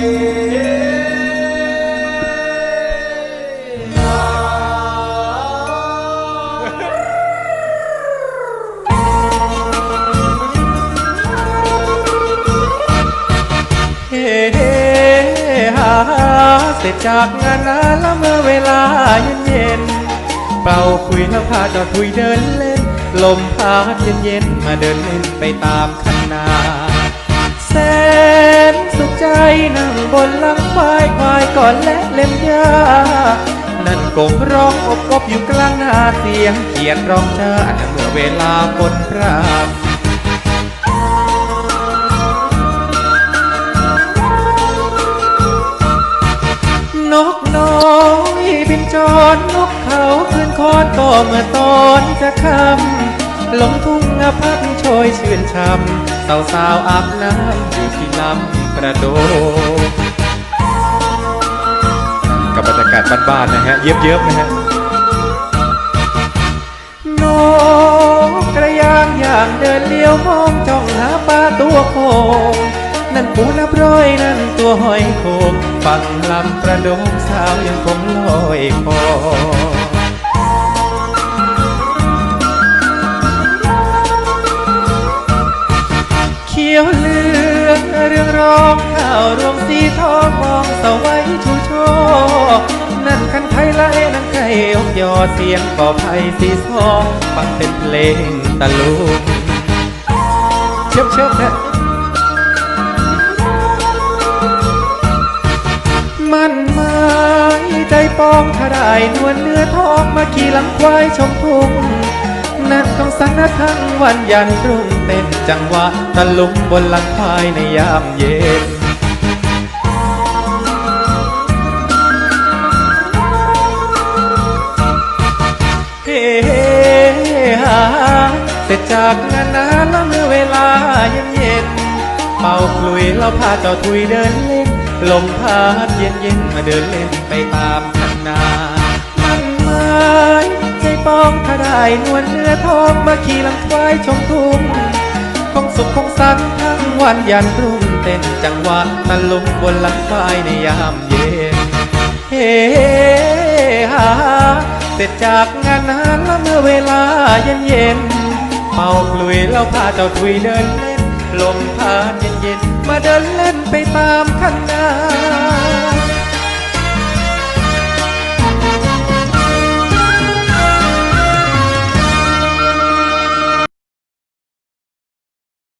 เฮ้ฮาเสร็จจากงานนะแล้วเมื่อเวลาเย็นๆเป่าคุยแล้วพาจอดคุยเดินเล่น ลมพัดเย็นๆมาเดินเล่นไปตามคันนา นั่นกงร้องอบกบอยู่กลางนาเสียงเขียนร้องชาเมื่อเวลาฝนพรามนกน้อยบินจรนกเขาขึ้นคอนก็เมื่อตอนจะคำลงทุ่งอาพักโชยชื่นชำสาวสาวอาบน้ำอยู่ที่ลำประโด บ้านๆนะฮะ เยิบๆนะฮะนกกระยางอย่างเดินเลี้ยวมองจ้องหาปลาตัวโคงนั่นปูนับร้อยนั่นตัวหอยโคงฟังลำประดงสาวยังคงลอยคอเขียวเลืองเรื่องร้องข้าวรวงสีทองมองสวัยชูโชนั่นคั เสียงก่อไผ่สีทองฟังเป็นเพลงตะลุงเชิบเชิบนะมันไม้ใจปองถ้าได้นวลเนื้อทองมาขี่หลังควายชมทุ่งนั่นต้องสันทั้งวันยันรุ่งเต้นจังหวะตะลุงบนหลังควายในยามเย็น เสร็จากงานนะแล้วเมื่อเวลาเย็นเย็นเป่าคลุยแล้วพาเจ้าทุยเดินเล่นลมพัดเย็นเย็นมาเดินเล่นไปตามคันนามันไม้ใจปองถ้าได้นวลเนื้อทองมาขี่หลังควายชมทุ่งคงสุขคงสันทั้งวันยันรุ่งเต้นจังหวะตะลุงบนหลังควายในยามเย็นเฮ้ฮาเสร็จจากงานนั้นแล้วเมื่อเวลาเย็นเย็น เป่าคลุยแล้วพาเจ้าถุยเดินเล่น ลมพัดเย็นเย็นมาเดินเล่นไปตามคันนา